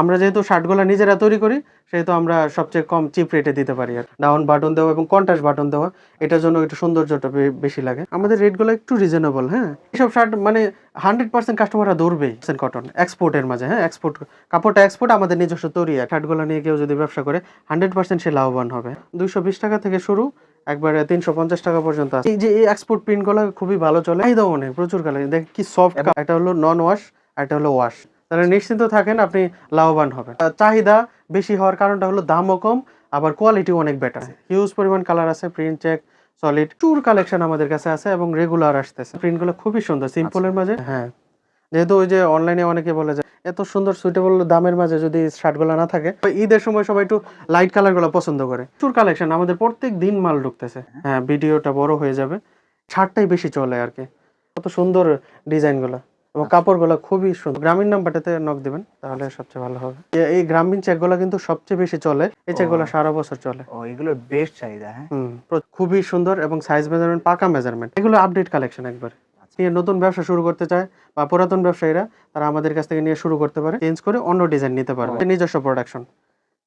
আমরা যেহেতু শার্টগুলো নিজেরা তৈরি করি, সেহেতু আমরা সবচেয়ে কম চিপ রেটে দিতে পারি আর ডাউন বাটন দেওয়া এবং কন্ট্রাস্ট বাটন দেওয়া, এটার জন্য একটু সৌন্দর্যটা বেশি লাগে। আমাদের রেটগুলো একটু রিজনেবল হ্যাঁ? এসব শার্ট মানে হান্ড্রেড পার্সেন্ট কাস্টমাররা ধরবেই কটন এক্সপোর্টের মাঝে হ্যাঁ? এক্সপোর্ট কাপড়টা এক্সপোর্ট আমাদের নিজস্ব তৈরি শার্টগুলো নিয়ে কেউ যদি ব্যবসা করে হান্ড্রেড পার্সেন্ট সে লাভবান হবে। দুইশো বিশ টাকা থেকে শুরু, একবারে তিনশো পঞ্চাশ টাকা পর্যন্ত আছে। এই যে এই এক্সপোর্ট প্রিন্টগুলো খুবই ভালো চলে। চাহিদা অনেক, প্রচুর কালার দেখ কি সফট এটা হলো নন ওয়াশ এটা হলো ওয়াশ তাহলে নিশ্চিন্ত থাকেন আপনি লাভবান হবেন। চাহিদা বেশি হওয়ার কারণটা হলো দামও কম আবার কোয়ালিটি অনেক বেটার হিউজ পরিমাণ কালার আছে প্রিন্ট চেক সলিড টুর কালেকশন আমাদের কাছে আছে এবং রেগুলার আসতেছে। প্রিন্টগুলো খুবই সুন্দর সিম্পলের মাঝে। হ্যাঁ। যেহেতু ওই যে অনলাইনে অনেকে বলে যে এত সুন্দর সুইটেবল দামের মাঝে যদি শার্টগুলো না থাকে? তো ঈদের সময় সবাই একটু লাইট কালারগুলো পছন্দ করে। টুর কালেকশন আমাদের প্রত্যেক দিন মাল ঢুকতেছে। হ্যাঁ। ভিডিওটা বড় হয়ে যাবে। শার্টটাই বেশি চলে আর কি। কত সুন্দর ডিজাইনগুলো এবং কাপড়গুলো খুবই সুন্দর। গ্রামীণ নাম্বারটাতে নক দিবেন তাহলে সবচেয়ে ভালো হবে। এই গ্রামীণ চেকগুলো কিন্তু সবচেয়ে বেশি চলে। এই চেকগুলো সারা বছর চলে। ও এগুলোর বেস্ট চাহিদা হ্যাঁ? খুবই সুন্দর এবং সাইজ মেজারমেন্ট পাকা মেজারমেন্ট এগুলো আপডেট কালেকশন একবার। নিয়ে নতুন ব্যবসা শুরু করতে চায় বা পুরাতন ব্যবসায়ীরা তারা আমাদের কাছ থেকে নিয়ে শুরু করতে পারে। চেঞ্জ করে অন্য ডিজাইন নিতে পারবে। নিজস্ব প্রোডাকশন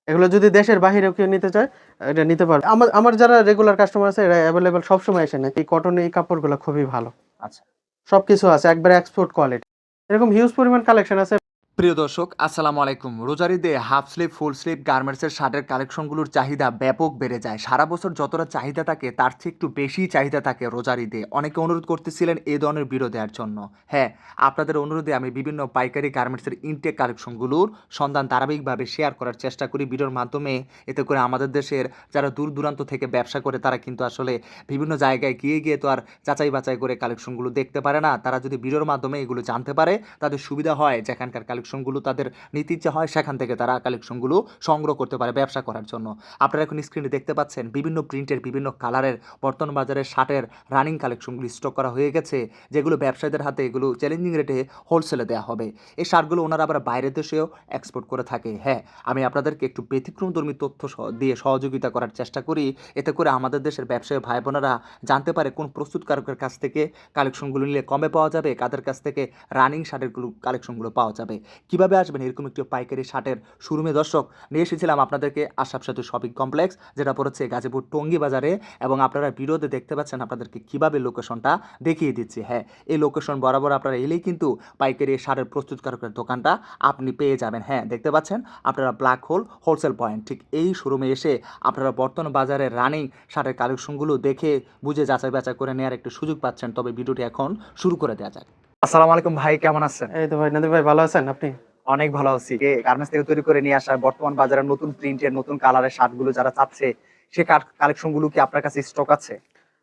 এগুলো যদি দেশের বাইরেও কেউ নিতে চায় এটা নিতে পারবে। আমার আমার যারা রেগুলার কাস্টমার আছে এরা অ্যাভেলেবেল সবসময় এসে নেয়। এই কটনে এই কাপড়গুলো খুবই ভালো। আচ্ছা। সবকিছু আছে একবারে এক্সপোর্ট কোয়ালিটি এরকম হিউজ পরিমাণ কালেকশন আছে। প্রিয় দর্শক, আসসালামু আলাইকুম। রোজারিদে হাফ স্লিপ, ফুল স্লিভ গার্মেন্টসের শার্টের কালেকশনগুলোর চাহিদা ব্যাপক বেড়ে যায়। সারা বছর যতটা চাহিদা থাকে, তার চেয়ে একটু বেশি চাহিদা থাকে রোজারিদে অনেকে অনুরোধ করতেছিলেন এই ধরনের ভিডিও দেওয়ার জন্য। হ্যাঁ আপনাদের অনুরোধে আমি বিভিন্ন পাইকারি গার্মেন্টসের ইনটেক কালেকশনগুলোর সন্ধান ধারাবাহিকভাবে শেয়ার করার চেষ্টা করি ভিডিওর মাধ্যমে। এতে করে আমাদের দেশের যারা দূর দূরান্ত থেকে ব্যবসা করে, তারা কিন্তু আসলে বিভিন্ন জায়গায় গিয়ে গিয়ে তো আর যাচাই বাছাই করে কালেকশনগুলো দেখতে পারে না। তারা যদি ভিডিওর মাধ্যমে এগুলো জানতে পারে, তাদের সুবিধা হয় যেখানকার কালেকশনগুলো তাদের নিতে ইচ্ছে হয়, সেখান থেকে তারা কালেকশনগুলো সংগ্রহ করতে পারে ব্যবসা করার জন্য। আপনারা এখন স্ক্রিনে দেখতে পাচ্ছেন বিভিন্ন প্রিন্টের বিভিন্ন কালারের বর্তমান বাজারে শার্টের রানিং কালেকশনগুলো স্টক করা হয়ে গেছে, যেগুলো ব্যবসায়ীদের হাতে এগুলো চ্যালেঞ্জিং রেটে হোলসেলে দেওয়া হবে। এই শার্টগুলো ওনারা আবার বাইরের দেশেও এক্সপোর্ট করে থাকে। হ্যাঁ আমি আপনাদেরকে একটু ব্যতিক্রমধর্মী তথ্য দিয়ে সহযোগিতা করার চেষ্টা করি। এতে করে আমাদের দেশের ব্যবসায়ী ভাই বোনেরা জানতে পারে কোন প্রস্তুতকারকের কাছ থেকে কালেকশনগুলো নিলে কমে পাওয়া যাবে, কাদের কাছ থেকে রানিং শার্টের কালেকশনগুলো পাওয়া যাবে। কীভাবে আসবেন? এরকম একটি পাইকারি শার্টের শোরুমে দর্শক, নিয়ে এসেছিলাম আপনাদেরকে আশাব সেতু শপিং কমপ্লেক্স, যেটা পড়েছে গাজীপুর টঙ্গী বাজারে এবং আপনারা ভিডিওতে দেখতে পাচ্ছেন আপনাদেরকে কীভাবে লোকেশনটা দেখিয়ে দিচ্ছি। হ্যাঁ এই লোকেশন বরাবর আপনারা এলেই কিন্তু পাইকারি শার্টের প্রস্তুতকারকের দোকানটা আপনি পেয়ে যাবেন। হ্যাঁ দেখতে পাচ্ছেন আপনারা ব্ল্যাক হোল, হোলসেল পয়েন্ট। ঠিক এই শোরুমে এসে আপনারা বর্তমান বাজারে রানিং শার্টের কালেকশনগুলো দেখে বুঝে যাচাই বাছাই করে নেওয়ার একটি সুযোগ পাচ্ছেন। তবে ভিডিওটি এখন শুরু করে দেওয়া যাক। আসসালামু আলাইকুম ভাই কেমন আছেন? এই তো ভাই নাদির ভাই ভালো আছেন আপনি? অনেক ভালো আছি। গার্মেন্টস থেকে তৈরি করে নিয়ে আসা বর্তমান বাজারে নতুন প্রিন্টের নতুন কালারের শার্টগুলো যারা চাচ্ছে সে কালেকশনগুলো কি আপনার কাছে স্টক আছে?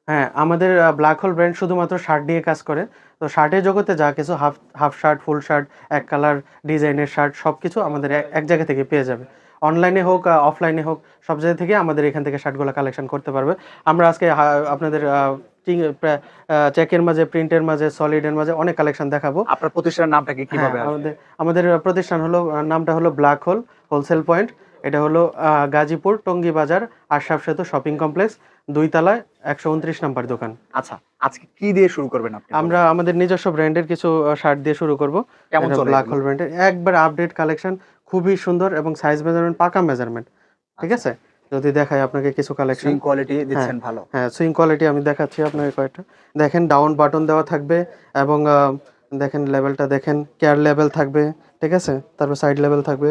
হ্যাঁ আমাদের ব্ল্যাক হোল ব্র্যান্ড শুধুমাত্র শার্ট নিয়ে কাজ করে। তো শার্টের জগতে যা কিছু half half shirt full shirt এক কালার ডিজাইনের শার্ট সব কিছু আমাদের এক- জায়গা থেকে পেয়ে যাবে। অনলাইনে হোক অফলাইনে হোক সব জায়গা থেকে আমাদের এখান থেকে শার্টগুলো কালেকশন করতে পারবে। আমরা আজকে আপনাদের চেকের মাঝে প্রিন্টের মাঝে সলিডের মাঝে অনেক কালেকশন দেখাবো। আপনার প্রতিষ্ঠানের নামটা কি কীভাবে হ্যাঁ, আমাদের আমাদের প্রতিষ্ঠান হলো নামটা হলো ব্ল্যাক হোল হোলসেল পয়েন্ট এটা হলো গাজীপুর টঙ্গী বাজার আশরাফ সেতু শপিং কমপ্লেক্স দুই তলায় একশো উনত্রিশ নাম্বার দোকান। আচ্ছা আজকে কি দিয়ে শুরু করবেন আপনি? আমরা আমাদের নিজস্ব ব্র্যান্ডের কিছু শার্ট দিয়ে শুরু করব। ব্ল্যাক হোল ব্র্যান্ডের একবার আপডেট কালেকশন খুবই সুন্দর এবং সাইজ মেজারমেন্ট পাকা মেজারমেন্ট ঠিক আচ্ছা। আছে? যদি দেখাই আপনাকে কিছু কালেকশন সুইং কোয়ালিটি দিচ্ছেন ভালো। হ্যাঁ সুইং কোয়ালিটি আমি দেখাচ্ছি আপনাকে কয়েকটা। দেখেন ডাউন বাটন দেওয়া থাকবে এবং দেখেন লেভেলটা দেখেন কেয়ার লেভেল থাকবে ঠিক আছে? তারপর সাইড লেভেল থাকবে।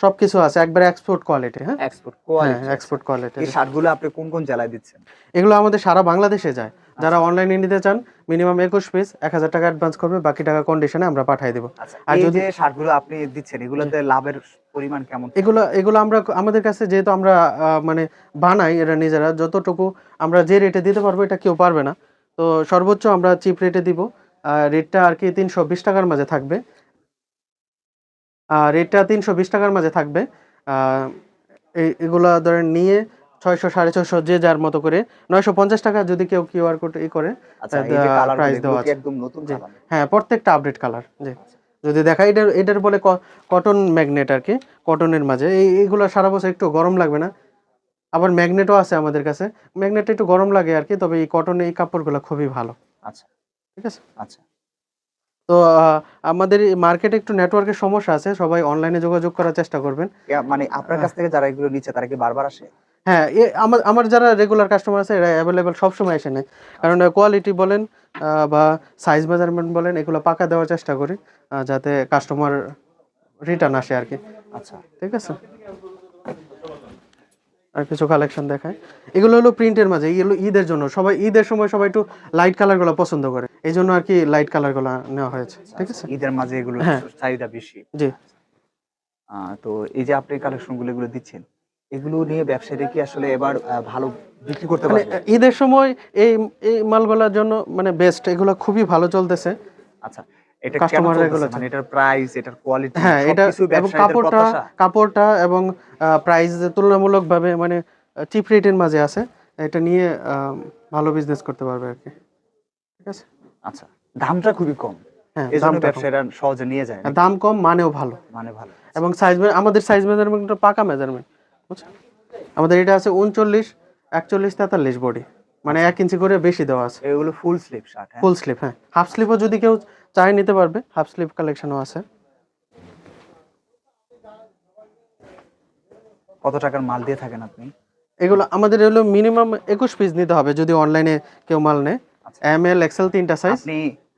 সব কিছু আছে একবার এক্সপোর্ট কোয়ালিটি হ্যাঁ? এক্সপোর্ট কোয়ালিটি এক্সপোর্ট কোয়ালিটি এই শার্টগুলো আপনি কোন কোন জেলায় দিচ্ছেন? এগুলো আমাদের সারা বাংলাদেশে যায়। যারা অনলাইনে নিতে চান মিনিমাম একুশ পিস এক হাজার টাকা অ্যাডভান্স করবে বাকি টাকা কন্ডিশনে আমরা পাঠিয়ে দেবো। আচ্ছা আর যদি- শার্টগুলো আপনি দিচ্ছেন এগুলোতে লাভের পরিমাণ কেমন? এগুলো এগুলো আমরা আমাদের কাছে যেহেতু আমরা মানে বানাই এরা নিজেরা যতটুকু আমরা যে রেটে দিতে পারব এটা কেউ পারবে না। তো সর্বোচ্চ আমরা চিপ রেটে দিব। রেটটা আর কি তিনশো বিশ টাকার মাঝে থাকবে। রেটটা তিনশো বিশ টাকার মাঝে থাকবে। এগুলা ধরেন নিয়ে ছয়শো সাড়ে ছয়শো যে যার মতো করে। নয়শো পঞ্চাশ টাকা যদি কেউ কিউআর কোড ই করে আচ্ছা কালার price দেওয়া আছে। হ্যাঁ প্রত্যেকটা আপডেট কালার জি। যদি দেখা এটার এটার বলে কটন ম্যাগনেট আর কি কটনের মাঝে। এই এইগুলো সারা বছর একটু গরম লাগবে না। আবার ম্যাগনেটও আছে আমাদের কাছে। ম্যাগনেটটা একটু গরম লাগে আর কি তবে এই কটনের এই কাপড়গুলো খুবই ভালো। আচ্ছা। ঠিক আছে? আচ্ছা। তো আমাদের মার্কেটে একটু নেটওয়ার্কের সমস্যা আছে সবাই অনলাইনে যোগাযোগ করার চেষ্টা করবেন। মানে আপনার কাছ থেকে যারা এগুলো নিচ্ছে তারা কি বারবার আসে? হ্যাঁ আমার আমার যারা রেগুলার কাস্টমার আছে এরা অ্যাভেলেবেল সবসময় এসে নেয়। কারণ কোয়ালিটি বলেন বা সাইজ মেজারমেন্ট বলেন এগুলো পাকা দেওয়ার চেষ্টা করি যাতে কাস্টমার রিটার্ন আসে আর কি। আচ্ছা। ঠিক আছে? আর কিছু কালেকশন দেখায়। এগুলো হলো প্রিন্টের মাঝে এগুলো ঈদের জন্য। সবাই ঈদের সময় সবাই একটু লাইট কালার কালারগুলো পছন্দ করে। এই জন্য আর কি লাইট কালারগুলো নেওয়া হয়েছে। ঠিক আছে? ঈদের মাঝে এগুলো হ্যাঁ। চাহিদা বেশি। জি। তো এই যে আপনি কালেকশনগুলো এগুলো দিচ্ছেন এগুলো নিয়ে ব্যবসায়ীরা কি আসলে এবার ভালো বিক্রি করতে মানে পারবে? ঈদের সময় এই এই মালগুলোর জন্য মানে বেস্ট এগুলো খুবই ভালো চলতেছে। আচ্ছা এটা Customer এগুলো মানে এটার প্রাইস এটার কোয়ালিটি হ্যাঁ এটা এবং কাপড়টা কাপড়টা এবং প্রাইস তুলনামূলকভাবে মানে চিপ রেটের মাঝে আছে। এটা নিয়ে ভালো বিজনেস করতে পারবে আর কি। ঠিক আছে? আচ্ছা দামটা খুবই কম। হ্যাঁ এই জন্য দামটা কম। ব্যবসায়ীরা সহজে নিয়ে যায় দাম কম মানেও ভালো। মানে ভালো। এবং সাইজ আমাদের সাইজ মেজারমেন্টটা পাকা মেজারমেন্ট বুঝছেন? আমাদের এটা আছে উনচল্লিশ একচল্লিশ তেতাল্লিশ বডি মানে এক ইঞ্চি করে বেশি দেওয়া আছে। এগুলো ফুল স্লিপ শার্ট হ্যাঁ? ফুল স্লিপ হ্যাঁ। হাফ স্লিপও যদি কেউ চায় নিতে পারবে হাফ স্লিপ কালেকশনও আছে। কত টাকার মাল দিয়ে থাকেন আপনি? এগুলো আমাদের হলো মিনিমাম একুশ পিস নিতে হবে যদি অনলাইনে কেউ মাল নেয়। এম এল এক্সেল তিনটা সাইজ আপনি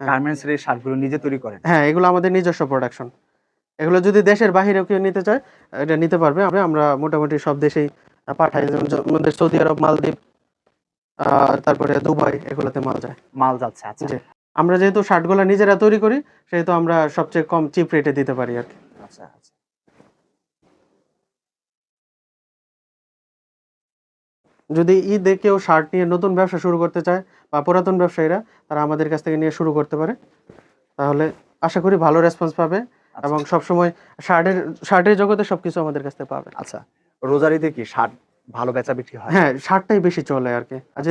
গার্মেন্টস এর শার্টগুলো নিজে তৈরি করেন? হ্যাঁ এগুলো আমাদের নিজস্ব প্রোডাকশন এগুলো যদি দেশের বাইরেও কেউ নিতে চায় এটা নিতে পারবে। আমরা আমরা মোটামুটি সব দেশেই পাঠাই। যেমন আমাদের সৌদি আরব মালদ্বীপ তারপরে দুবাই এগুলোতে মাল যায়। মাল যাচ্ছে আচ্ছা। আমরা যেহেতু শার্টগুলো নিজেরা তৈরি করি সেহেতু আমরা সবচেয়ে কম চিপ রেটে দিতে পারি আর কি। আচ্ছা আচ্ছা। যদি ঈদে কেউ শার্ট নিয়ে নতুন ব্যবসা শুরু করতে চায় বা পুরাতন ব্যবসায়ীরা তারা আমাদের কাছ থেকে নিয়ে শুরু করতে পারে। তাহলে আশা করি ভালো রেসপন্স পাবে এবং সবসময় শার্টের শার্টের জগতে সবকিছু আমাদের কাছ থেকে পাবে। আচ্ছা রোজারিতে কি শার্ট ভালো বেচা বিক্রি হয়। হ্যাঁ শার্টটাই বেশি চলে আর কি আর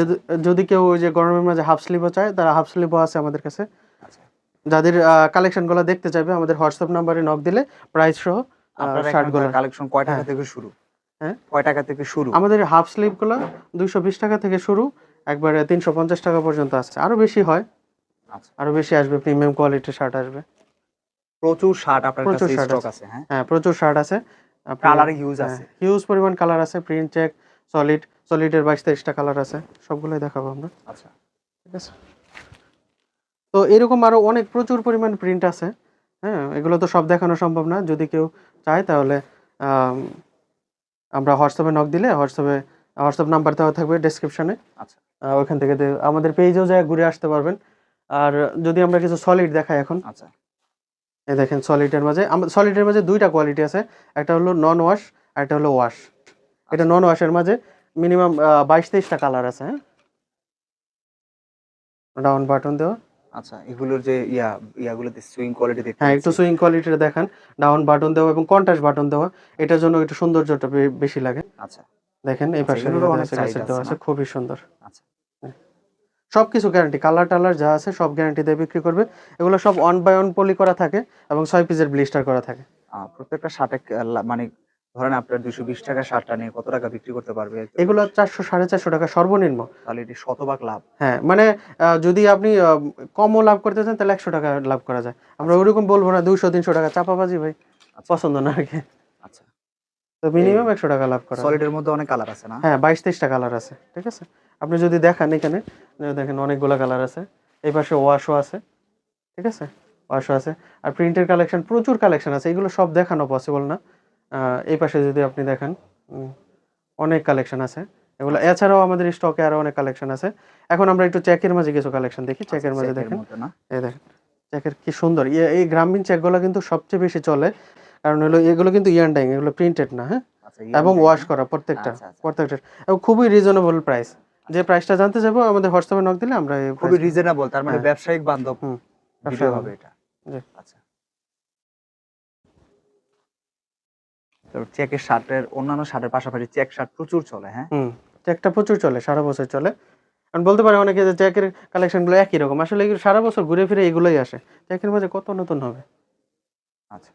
যদি- কেউ ওই যে গরমের মাঝে হাফ স্লিভও চায় তারা হাফ স্লিভও আছে আমাদের কাছে। আচ্ছা। যাদের কালেকশনগুলো দেখতে চাইবে আমাদের হোয়াটসঅ্যাপ নাম্বারে নক দিলে প্রাইস সহ শার্টগুলো কালেকশন কয় টাকা হ্যাঁ। থেকে শুরু? হ্যাঁ। কয় টাকা থেকে শুরু? আমাদের হাফ স্লিভগুলো দুইশো বিশ টাকা থেকে শুরু একবারে তিনশো পঞ্চাশ টাকা পর্যন্ত আছে। আরও বেশি হয়। আচ্ছা। আরও বেশি আসবে প্রিমিয়াম কোয়ালিটির শার্ট আসবে। প্রচুর শার্ট আপনার প্রচুর কাছে শার্ট স্টক আছে। আছে হ্যাঁ? হ্যাঁ প্রচুর শার্ট আছে। কালার ইউজ আছে। হিউজ পরিমাণ কালার আছে প্রিন্ট চেক সলিড সলিডের বাইশ তেইশটা কালার আছে সবগুলোই দেখাবো আমরা। আচ্ছা। ঠিক আছে? তো এরকম আরও অনেক প্রচুর পরিমাণ প্রিন্ট আছে হ্যাঁ এগুলো তো সব দেখানো সম্ভব না যদি কেউ চায় তাহলে আমরা হোয়াটসঅ্যাপে নক দিলে হোয়াটসঅ্যাপে হোয়াটসঅ্যাপ নাম্বার দেওয়া থাকবে ডেসক্রিপশনে আচ্ছা। ওইখান থেকে আমাদের পেজেও যায় ঘুরে আসতে পারবেন। আর যদি আমরা কিছু সলিড দেখাই এখন আচ্ছা। এই দেখেন সলিডের মাঝে সলিডের মাঝে দুইটা কোয়ালিটি আছে একটা হলো নন ওয়াশ আর একটা হলো ওয়াশ এটা নন ওয়াশের মাঝে মিনিমাম বাইশ তেইশটা কালার আছে হ্যাঁ? ডাউন বাটন দেওয়া। আচ্ছা এগুলোর যে ইয়া ইয়াগুলোতে সুইং কোয়ালিটি দেখতে হ্যাঁ একটু সুইং কোয়ালিটিটা দেখান। ডাউন বাটন দেওয়া এবং কন্ট্রাস্ট বাটন দেওয়া এটার জন্য একটু সৌন্দর্যটা বেশি লাগে। আচ্ছা। দেখেন এই আচ্ছা, পাশে অনেক দেওয়া আছে আছে খুবই সুন্দর। আচ্ছা। সব কিছু গ্যারান্টি কালার টালার যা আছে সব গ্যারান্টি দিয়ে বিক্রি করবে। এগুলো সব অন বাই অন পলি করা থাকে এবং ছয় পিসের ব্লিস্টার করা থাকে। প্রত্যেকটা শার্টে মানে ধরেন আপনার দুশো বিশ টাকা শার্টটা নিয়ে কত টাকা বিক্রি করতে পারবে? এগুলো চারশো সাড়ে চারশো টাকা সর্বনিম্ন। তাহলে এটি শতভাগ লাভ। হ্যাঁ মানে যদি আপনি কমও লাভ করতে চান তাহলে একশো টাকা লাভ করা যায়। আমরা ওরকম বলব না দুইশো তিনশো টাকা চাপাবাজি ভাই আচ্ছা। পছন্দ না আর কি। আচ্ছা। তো মিনিমাম একশো টাকা লাভ করা। সলিডের মধ্যে অনেক কালার আছে না? হ্যাঁ বাইশ তেইশটা কালার আছে ঠিক আছে? আপনি যদি দেখেন এখানে দেখেন অনেকগুলো কালার আছে। এই পাশে ওয়াশও আছে ঠিক আছে? ওয়াশও আছে। আর প্রিন্টের কালেকশন প্রচুর কালেকশন আছে। এগুলো সব দেখানো পসিবল না। এই পাশে যদি আপনি দেখেন অনেক কালেকশন আছে। এগুলো এছাড়াও আমাদের স্টকে আরও অনেক কালেকশন আছে। এখন আমরা একটু চেকের মাঝে কিছু কালেকশন দেখি। চেকের মাঝে দেখেন। এই দেখেন চেকের কি সুন্দর। ইয়ে- এই গ্রামীণ চেকগুলো কিন্তু সবচেয়ে বেশি চলে। কারণ হলো এগুলো কিন্তু ইয়ান ডাইং এগুলো প্রিন্টেড না হ্যাঁ? আচ্ছা এবং ওয়াশ করা প্রত্যেকটা আচ্ছা, আচ্ছা। প্রত্যেকটা। এবং খুবই রিজনেবল প্রাইস যে প্রাইসটা জানতে যাব আমাদের হোয়াটসঅ্যাপে নক দিলে আমরা খুবই রিজনেবল তার মানে হ্যাঁ। ব্যবসায়িক বান্ধব হুম, ভিডিও ব্যবসায়িক হবে এটা। জি। আচ্ছা। চেকের শার্টের অন্যান্য শার্টের পাশাপাশি চেক শার্ট প্রচুর চলে হ্যাঁ? চেকটা প্রচুর চলে সারা বছর চলে। কারণ বলতে পারে অনেকে যে চেকের কালেকশনগুলো একই রকম আসলে এগুলো সারা বছর ঘুরে ফিরে এগুলোই আসে। চেকের মাঝে কত নতুন হবে? আচ্ছা।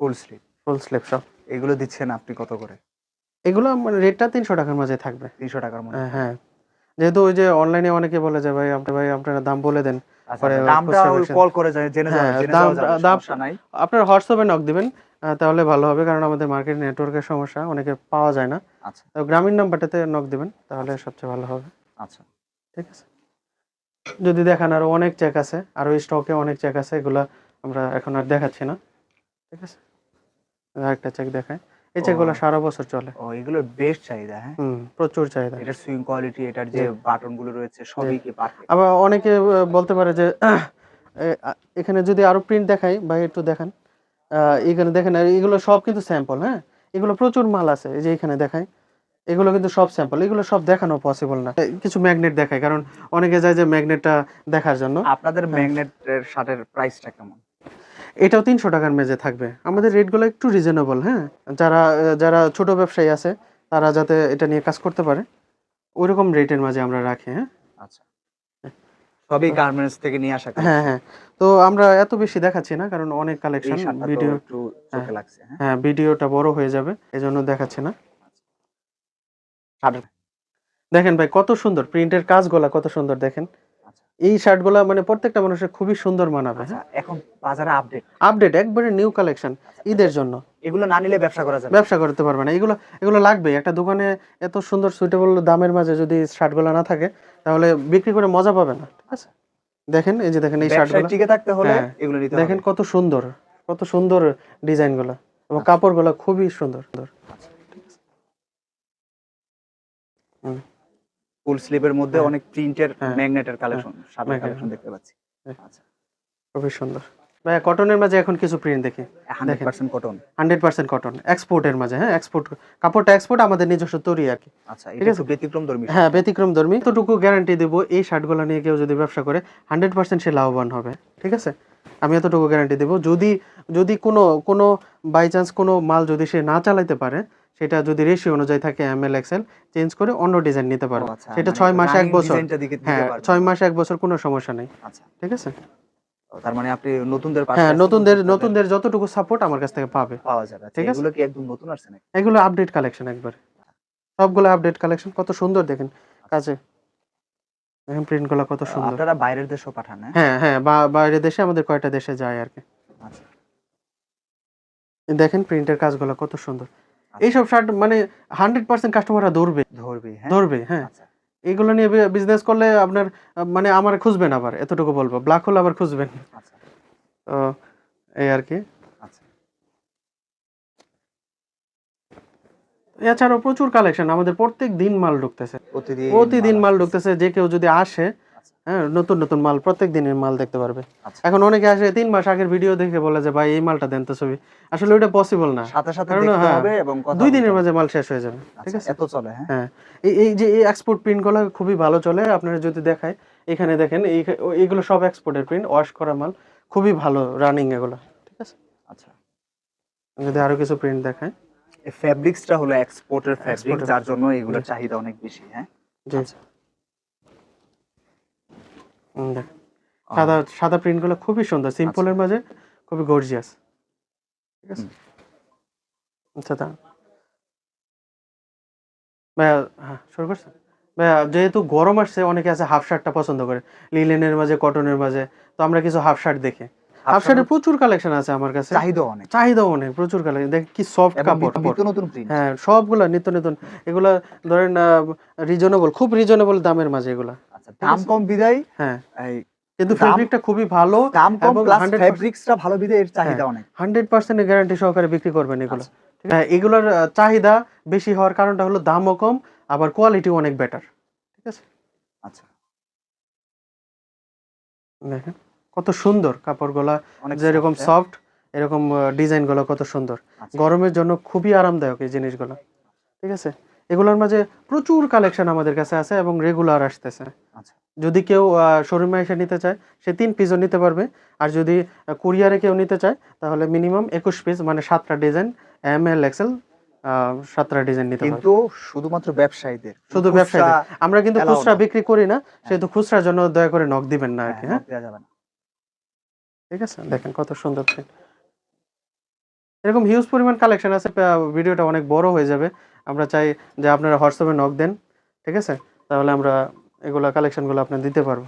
ফুল স্লিভ ফুল স্লিপ সব। এগুলো দিচ্ছেন আপনি কত করে? এগুলো মানে রেটটা তিনশো টাকার মাঝে থাকবে। তিনশো টাকার মধ্যে। হ্যাঁ, হ্যাঁ। যেহেতু ওই যে অনলাইনে অনেকে বলে যে ভাই আপনি ভাই আপনারা দাম বলে দেন। আচ্ছা, কল করে জেনে হ্যাঁ, আপনার হোয়াটসঅ্যাপে নক দিবেন তাহলে ভালো হবে কারণ আমাদের মার্কেট নেটওয়ার্কের সমস্যা অনেকে পাওয়া যায় না। আচ্ছা। গ্রামীণ নাম্বারটাতে নক দিবেন তাহলে সবচেয়ে ভালো হবে। আচ্ছা। ঠিক আছে? যদি দেখান আরও অনেক চেক আছে আরও স্টকে অনেক চেক আছে এগুলা আমরা এখন আর দেখাচ্ছি না। ঠিক আছে? আরেকটা চেক দেখায় এই। সারা বছর চলে। ও এগুলোর বেস্ট চাহিদা হ্যাঁ? প্রচুর চাহিদা। এটার সুইং কোয়ালিটি এটার যে রয়েছে সবই কি পারফেক্ট আবার অনেকে বলতে পারে যে এখানে যদি আরও প্রিন্ট দেখাই বা একটু দেখান। এখানে দেখেন এগুলো সব কিন্তু স্যাম্পল হ্যাঁ? এগুলো প্রচুর মাল আছে এই যে এখানে দেখাই। এগুলো কিন্তু সব স্যাম্পল এগুলো সব দেখানো পসিবল না। কিছু ম্যাগনেট দেখায় কারণ অনেকে যায় যে ম্যাগনেটটা দেখার জন্য। আপনাদের ম্যাগনেটের শার্টের প্রাইসটা কেমন? এটাও তিনশো টাকার মেজে থাকবে। আমাদের রেটগুলো একটু রিজনেবল হ্যাঁ? যারা যারা ছোট ব্যবসায়ী আছে তারা যাতে এটা নিয়ে কাজ করতে পারে। ওইরকম রেটের মাঝে আমরা রাখি হ্যাঁ? আচ্ছা। সবই গার্মেন্টস থেকে নিয়ে আসা হ্যাঁ হ্যাঁ। তো আমরা এত বেশি দেখাচ্ছি না কারণ অনেক কালেকশন ভিডিও একটু চোখে লাগছে হ্যাঁ? হ্যাঁ ভিডিওটা বড় হয়ে যাবে এজন্য দেখাচ্ছি না। দেখেন ভাই কত সুন্দর প্রিন্টের কাজ কাজগুলা কত সুন্দর দেখেন। আচ্ছা। এই শার্টগুলা মানে প্রত্যেকটা মানুষের খুবই সুন্দর মানাবে আচ্ছা হ্যাঁ? এখন বাজারে আপডেট আপডেট একবারে নিউ কালেকশন ঈদের জন্য। এগুলো না নিলে ব্যবসা করা যাবে ব্যবসা করতে পারবে না। এগুলো এগুলো লাগবে একটা দোকানে এত সুন্দর সুইটেবল দামের মাঝে যদি শার্টগুলো না থাকে তাহলে বিক্রি করে মজা পাবে না। ঠিক আছে দেখেন এই যে দেখেন এই শার্টগুলো। টিকে থাকতে হলে হ্যাঁ। এগুলো নিতে দেখেন কত সুন্দর কত সুন্দর ডিজাইনগুলো এবং আচ্ছা। কাপড়গুলো খুবই সুন্দর। সুন্দর ফুল স্লিভের মধ্যে হ্যাঁ। অনেক প্রিন্টের। ম্যাগনেটের কালেকশন Magnet, কালেকশন দেখতে পাচ্ছি। হ্যাঁ। আচ্ছা। খুবই সুন্দর। ভাই কটনের মাঝে এখন কিছু প্রিন্ট দেখি। Hundred percent cotton hundred percent cotton এক্সপোর্টের মাঝে হ্যাঁ এক্সপোর্ট কাপড়টা এক্সপোর্ট আমাদের নিজস্ব তৈরি আর কি। আচ্ছা ঠিক এটা আছে। ব্যতিক্রম ধর্মী হ্যাঁ ব্যতিক্রম ধর্মী এতটুকু গ্যারান্টি দেবো এই শার্টগুলো নিয়ে কেউ যদি ব্যবসা করে হান্ড্রেড পার্সেন্ট সে লাভবান হবে। ঠিক আছে? আমি এতটুকু গ্যারান্টি দেবো। যদি যদি কোনো কোনো বাই চান্স কোনো মাল যদি সে না চালাইতে পারে সেটা যদি রেশিও অনুযায়ী থাকে এম এল এক্সেল চেঞ্জ করে অন্য ডিজাইন নিতে পারবে আচ্ছা, সেটা মানে ছয় মাস এক বছর। হ্যাঁ ছয় মাস এক বছর কোনো সমস্যা নেই। আচ্ছা। ঠিক আছে? তার মানে আপনি নতুনদের হ্যাঁ নতুনদের নতুনদের যতটুকু সাপোর্ট আমার কাছ থেকে পাবে। পাওয়া যাবে। আচ্ছা, ঠিক আছে। এগুলো কি একদম নতুন আসছে নাকি? এগুলো আপডেট কালেকশন একবার। সবগুলো আপডেট কালেকশন কত সুন্দর দেখেন। কাছে দেখেন কত সুন্দর। আপনারা বাইরের দেশও পাঠান হ্যাঁ? হ্যাঁ হ্যাঁ বাইরের দেশে আমাদের কয়টা দেশে যায় আর কি। দেখেন প্রিন্টের কাজগুলো কত সুন্দর। এইসব শার্ট মানে হান্ড্রেড পার্সেন্ট কাস্টমাররা ধরবে। ধরবি হ্যাঁ। ধরবে হ্যাঁ। আচ্ছা। এগুলো নিয়ে বিজনেস করলে আপনার মানে আমার খুঁজবেন আবার এতটুকু বলব। ব্ল্যাক হোল আবার খুঁজবেন। আচ্ছা। তো এই আর কি। আচ্ছা। এছাড়াও প্রচুর কালেকশন আমাদের প্রত্যেক দিন মাল ঢুকতেছে। প্রতিদিন মাল ঢুকতেছে। যে কেউ যদি আসে আচ্ছা। হ্যাঁ নতুন নতুন মাল প্রত্যেক দিনের মাল দেখতে পারবে। আচ্ছা। এখন অনেকে আসে তিন মাস আগের ভিডিও দেখে বলে যে ভাই এই মালটা দেন তো ছবি। আসলে ওইটা পসিবল না। সাথে সাথে দেখতে হ্যাঁ, হবে এবং দুই দিনের। মাঝে মাল শেষ হয়ে যাবে ঠিক আচ্ছা, আছে? এত চলে হ্যাঁ? হ্যাঁ এই যে এই এক্সপোর্ট প্রিন্টগুলো খুবই ভালো চলে। আপনারা যদি দেখায় এখানে দেখেন এইগুলো সব এক্সপোর্টের প্রিন্ট ওয়াশ করা মাল খুবই ভালো রানিং এগুলো ঠিক আছে? আচ্ছা। যদি আরও কিছু প্রিন্ট দেখায় এই ফ্যাব্রিক্সটা হলো এক্সপোর্টের ফ্যাব্রিক Exported যার জন্য এগুলোর চাহিদা অনেক বেশি হ্যাঁ? জি। দেখেন। সাদা সাদা প্রিন্টগুলো খুবই সুন্দর সিম্পলের মাঝে খুবই গর্জিয়াস ঠিক আছে? আচ্ছা ভাইয়া হ্যাঁ শুরু করছেন ভাইয়া যেহেতু গরম আসছে অনেকে আছে হাফ শার্টটা পছন্দ করে। লিলেনের মাঝে কটনের মাঝে। তো আমরা কিছু হাফ শার্ট দেখি। হাফ শার্টের প্রচুর কালেকশন আছে আমার কাছে। চাহিদা অনেক। চাহিদা অনেক প্রচুর কালেকশন দেখ কি সফট কাপড়। নিত্য নতুন হ্যাঁ সবগুলা নিত্য নতুন। এগুলা ধরেন রিজনেবল খুব রিজনেবল দামের মাঝে এগুলা। আচ্ছা দাম কম বিদায়। হ্যাঁ। এই কিন্তু ফেব্রিকটা খুবই ভালো দাম কম প্লাস 100% ভালো বিদায় এর চাহিদা অনেক। হান্ড্রেড পার্সেন্ট গ্যারান্টি সহকারে বিক্রি করবেন এগুলো। আচ্ছা। হ্যাঁ এগুলোর চাহিদা বেশি হওয়ার কারণটা হলো দামও কম আবার কোয়ালিটি অনেক বেটার ঠিক আছে? আচ্ছা। দেখেন কত সুন্দর কাপড়গুলা যেরকম soft, হ্যাঁ? সফট এরকম ডিজাইনগুলো কত সুন্দর। আচ্ছা। গরমের জন্য খুবই আরামদায়ক এই জিনিসগুলো ঠিক আছে? এগুলোর মাঝে প্রচুর কালেকশন আমাদের কাছে আছে এবং রেগুলার আসতেছে। আচ্ছা। যদি কেউ শোরুমে এসে নিতে চায় সে তিন পিসও নিতে পারবে। আর যদি কুরিয়ারে কেউ নিতে চায় তাহলে মিনিমাম একুশ পিস মানে সাতটা ডিজাইন এম এল এক্সেল সাতটা ডিজাইন নিতে কিন্তু শুধুমাত্র ব্যবসায়ীদের শুধু ব্যবসায়ীদের। আমরা কিন্তু খুচরা বিক্রি করি না সেহেতু খুচরার জন্য দয়া করে নক দিবেন না আর কি হ্যাঁ, হ্যাঁ। ঠিক আছে দেখেন কত সুন্দর। এরকম হিউজ পরিমাণ কালেকশন আছে ভিডিওটা অনেক বড় হয়ে যাবে। আমরা চাই যে আপনারা হোয়াটসঅ্যাপে নক দেন ঠিক আছে? তাহলে আমরা এগুলো কালেকশনগুলো আপনার দিতে পারব।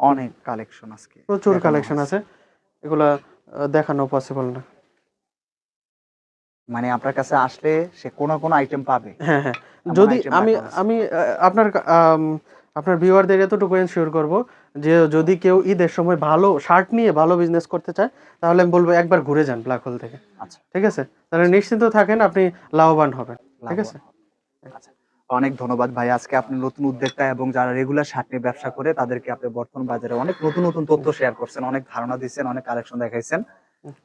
অনেক কালেকশন আজকে। প্রচুর কালেকশন আছে। এগুলা দেখানো পসিবল না। মানে আপনার কাছে আসলে সে কোনো কোনো আইটেম পাবে। হ্যাঁ হ্যাঁ। যদি আমি আমি আপনার আপনার ভিউয়ারদের এতটুকু এনশিওর করব যে যদি কেউ ঈদের সময় ভালো শার্ট নিয়ে ভালো বিজনেস করতে চায় তাহলে আমি বলব একবার ঘুরে যান ব্ল্যাক হোল থেকে। আচ্ছা। ঠিক আছে? তাহলে নিশ্চিন্ত থাকেন আপনি লাভবান হবেন। ঠিক আছে? আচ্ছা। অনেক ধন্যবাদ ভাই আজকে আপনি নতুন উদ্যোক্তা এবং যারা রেগুলার শার্ট নিয়ে ব্যবসা করে তাদেরকে আপনি বর্তমান বাজারে অনেক নতুন নতুন তথ্য শেয়ার করছেন অনেক ধারণা দিচ্ছেন অনেক কালেকশন দেখাইছেন।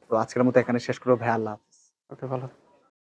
তো আজকের মতো এখানে শেষ করব ভাই আল্লাহ হাফেজ। ওকে ভালো